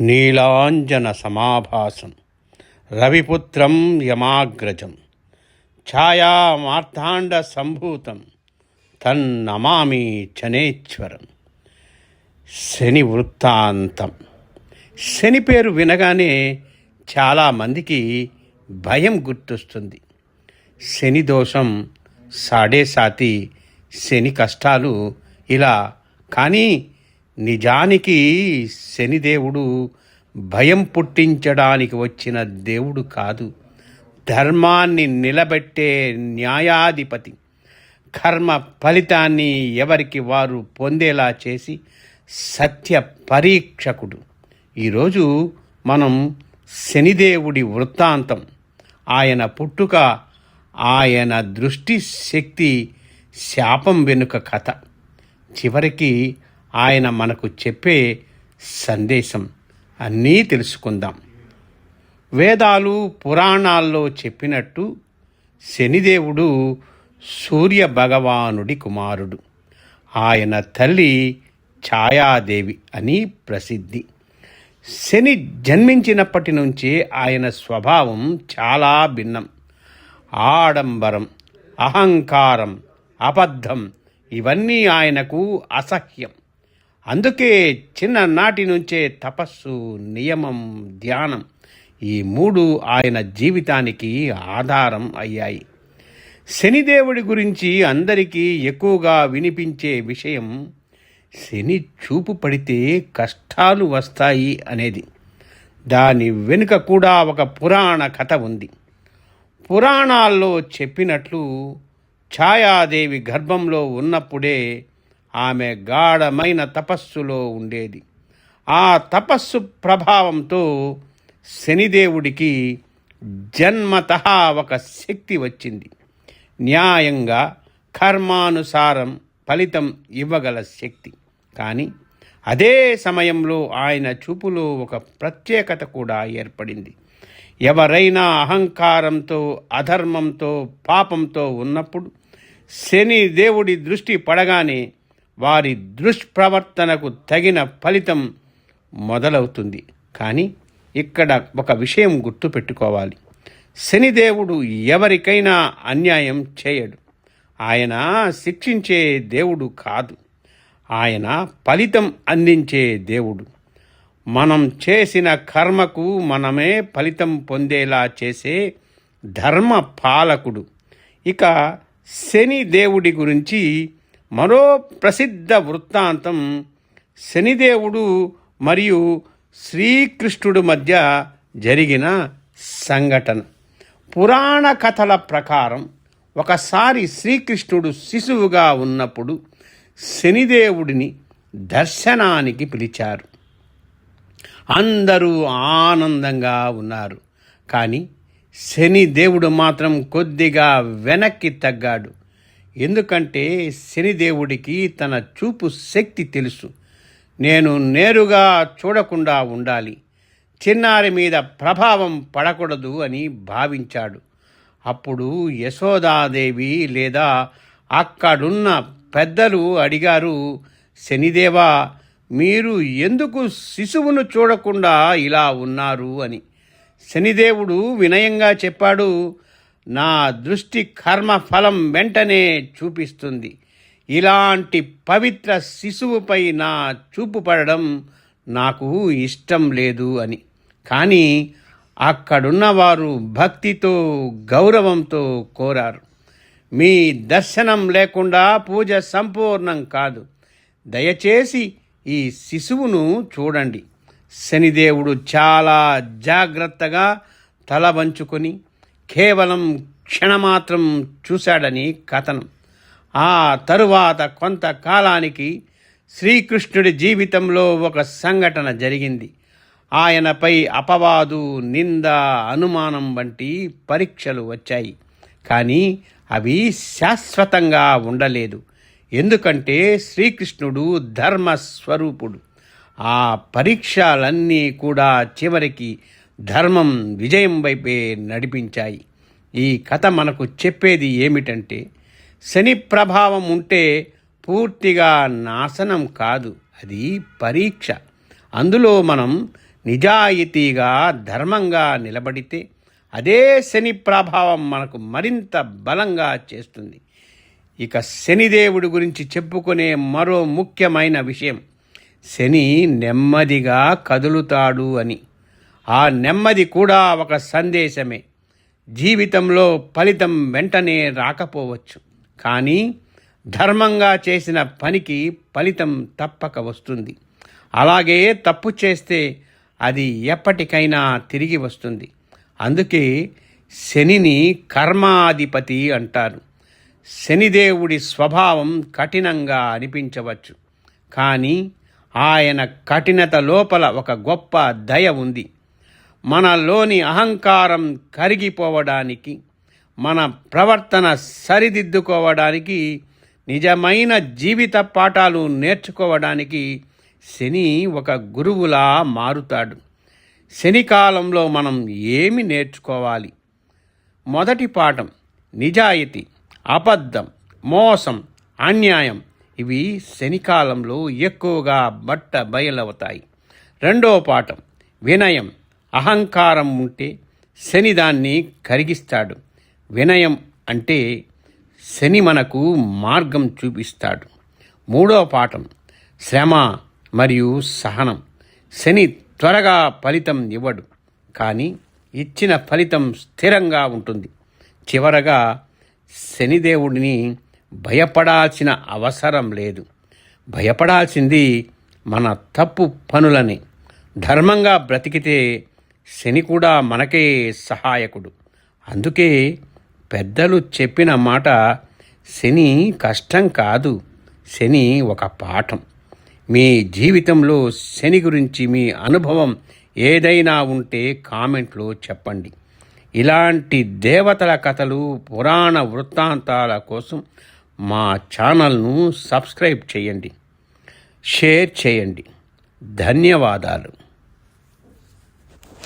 నీలాంజన సమాభాసం. రవిపుత్రం యమాగ్రజం. ఛాయా మార్తాండ సంభూతం. తన్నమామి చనేశ్వరం. శని వృత్తాంతం. శని పేరు వినగానే చాలామందికి భయం గుర్తొస్తుంది. శని దోషం సాడే సాతి శని కష్టాలు ఇలా కానీ నిజానికి శనిదేవుడు భయం పుట్టించడానికి వచ్చిన దేవుడు కాదు. ధర్మాన్ని నిలబెట్టే న్యాయాధిపతి. కర్మ ఫలితాన్ని ఎవరికి వారు పొందేలా చేసి సత్య పరీక్షకుడు. ఈరోజు మనం శనిదేవుడి వృత్తాంతం ఆయన పుట్టుక ఆయన దృష్టి శక్తి శాపం వెనుక కథ. చివరికి ఆయన మనకు చెప్పే సందేశం అన్నీ తెలుసుకుందాం. వేదాలు పురాణాల్లో చెప్పినట్టు శనిదేవుడు సూర్య భగవానుడి కుమారుడు. ఆయన తల్లి ఛాయాదేవి అని ప్రసిద్ధి. శని జన్మించినప్పటి నుంచే ఆయన స్వభావం చాలా భిన్నం. ఆడంబరం అహంకారం అబద్ధం ఇవన్నీ ఆయనకు అసహ్యం. అందుకే చిన్ననాటి నుంచే తపస్సు నియమం ధ్యానం ఈ మూడు ఆయన జీవితానికి ఆధారం అయ్యాయి. శనిదేవుడి గురించి అందరికీ ఎక్కువగా వినిపించే విషయం శని చూపు పడితే కష్టాలు వస్తాయి అనేది. దాని వెనుక కూడా ఒక పురాణ కథ ఉంది. పురాణాల్లో చెప్పినట్లు ఛాయాదేవి గర్భంలో ఉన్నప్పుడే ఆమె గాఢమైన తపస్సులో ఉండేది. ఆ తపస్సు ప్రభావంతో శనిదేవుడికి జన్మత ఒక శక్తి వచ్చింది. న్యాయంగా కర్మానుసారం ఫలితం ఇవ్వగల శక్తి. కానీ అదే సమయంలో ఆయన చూపులో ఒక ప్రత్యేకత కూడా ఏర్పడింది. ఎవరైనా అహంకారంతో అధర్మంతో పాపంతో ఉన్నప్పుడు శని దేవుడి దృష్టి పడగానే వారి దుష్ప్రవర్తనకు తగిన ఫలితం మొదలవుతుంది. కానీ ఇక్కడ ఒక విషయం గుర్తుపెట్టుకోవాలి. శనిదేవుడు ఎవరికైనా అన్యాయం చేయడు. ఆయన శిక్షించే దేవుడు కాదు. ఆయన ఫలితం అందించే దేవుడు. మనం చేసిన కర్మకు మనమే ఫలితం పొందేలా చేసే ధర్మ పాలకుడు ఇక శని దేవుడి గురించి మరో ప్రసిద్ధ వృత్తాంతం శనిదేవుడు మరియు శ్రీకృష్ణుడు మధ్య జరిగిన సంఘటన. పురాణ కథల ప్రకారం ఒకసారి శ్రీకృష్ణుడు శిశువుగా ఉన్నప్పుడు శనిదేవుడిని దర్శనానికి పిలిచారు. అందరూ ఆనందంగా ఉన్నారు. కానీ శని దేవుడు మాత్రం కొద్దిగా వెనక్కి తగ్గాడు. ఎందుకంటే శనిదేవుడికి తన చూపు శక్తి తెలుసు. నేను నేరుగా చూడకుండా ఉండాలి. చిన్నారి మీద ప్రభావం పడకూడదు అని భావించాడు. అప్పుడు యశోదాదేవి లేదా అక్కడున్న పెద్దలు అడిగారు శనిదేవా మీరు ఎందుకు శిశువును చూడకుండా ఇలా ఉన్నారు? అని. శనిదేవుడు వినయంగా చెప్పాడు నా దృష్టి కర్మ ఫలం వెంటనే చూపిస్తుంది. ఇలాంటి పవిత్ర శిశువుపై నా చూపు పడడం నాకు ఇష్టం లేదు అని. కానీ అక్కడున్నవారు భక్తితో గౌరవంతో కోరారు. మీ దర్శనం లేకుండా పూజ సంపూర్ణం కాదు. దయచేసి ఈ శిశువును చూడండి. శనిదేవుడు చాలా జాగ్రత్తగా తల వంచుకొని కేవలం క్షణమాత్రం చూశాడని కథనం. ఆ తరువాత కొంతకాలానికి శ్రీకృష్ణుడి జీవితంలో ఒక సంఘటన జరిగింది. ఆయనపై అపవాదు నింద అనుమానం వంటి పరీక్షలు వచ్చాయి. కానీ అవి శాశ్వతంగా ఉండలేదు. ఎందుకంటే శ్రీకృష్ణుడు ధర్మస్వరూపుడు. ఆ పరీక్షలన్నీ కూడా చివరికి ధర్మం విజయం వైపే నడిపించాయి. ఈ కథ మనకు చెప్పేది ఏమిటంటే శని ప్రభావం ఉంటే పూర్తిగా నాశనం కాదు అది పరీక్ష. అందులో మనం నిజాయితీగా ధర్మంగా నిలబడితే అదే శని ప్రభావం మనకు మరింత బలంగా చేస్తుంది. ఇక శనిదేవుడి గురించి చెప్పుకునే మరో ముఖ్యమైన విషయం శని నెమ్మదిగా కదులుతాడు అని. ఆ నెమ్మది కూడా ఒక సందేశమే. జీవితంలో ఫలితం వెంటనే రాకపోవచ్చు. కానీ ధర్మంగా చేసిన పనికి ఫలితం తప్పక వస్తుంది. అలాగే తప్పు చేస్తే అది ఎప్పటికైనా తిరిగి వస్తుంది. అందుకే శనిని కర్మాధిపతి అంటారు. శనిదేవుడి స్వభావం కఠినంగా అనిపించవచ్చు. కానీ ఆయన కఠినత లోపల ఒక గొప్ప దయ ఉంది. మనలోని అహంకారం కరిగిపోవడానికి మన ప్రవర్తన సరిదిద్దుకోవడానికి నిజమైన జీవిత పాఠాలు నేర్చుకోవడానికి శని ఒక గురువులా మారుతాడు. శని కాలంలో మనం ఏమి నేర్చుకోవాలి? మొదటి పాఠం నిజాయితీ అబద్ధం మోసం అన్యాయం ఇవి శనికాలంలో ఎక్కువగా బట్ట బయలవుతాయి. రెండో పాఠం వినయం అహంకారం ఉంటే శని దాన్ని కరిగిస్తాడు. వినయం అంటే శని మనకు మార్గం చూపిస్తాడు. మూడో పాఠం. శ్రమ మరియు సహనం. శని త్వరగా ఫలితం ఇవ్వడు. కానీ ఇచ్చిన ఫలితం స్థిరంగా ఉంటుంది. చివరగా శనిదేవుడిని భయపడాల్సిన అవసరం లేదు. భయపడాల్సింది మన తప్పు పనులని. ధర్మంగా బ్రతికితే శని కూడా మనకే సహాయకుడు. అందుకే పెద్దలు చెప్పిన మాట శని కష్టం కాదు శని ఒక పాఠం. మీ జీవితంలో శని గురించి మీ అనుభవం ఏదైనా ఉంటే కామెంట్లో చెప్పండి. ఇలాంటి దేవతల కథలు పురాణ వృత్తాంతాల కోసం మా ఛానల్ను సబ్స్క్రైబ్ చేయండి. షేర్ చేయండి. ధన్యవాదాలు.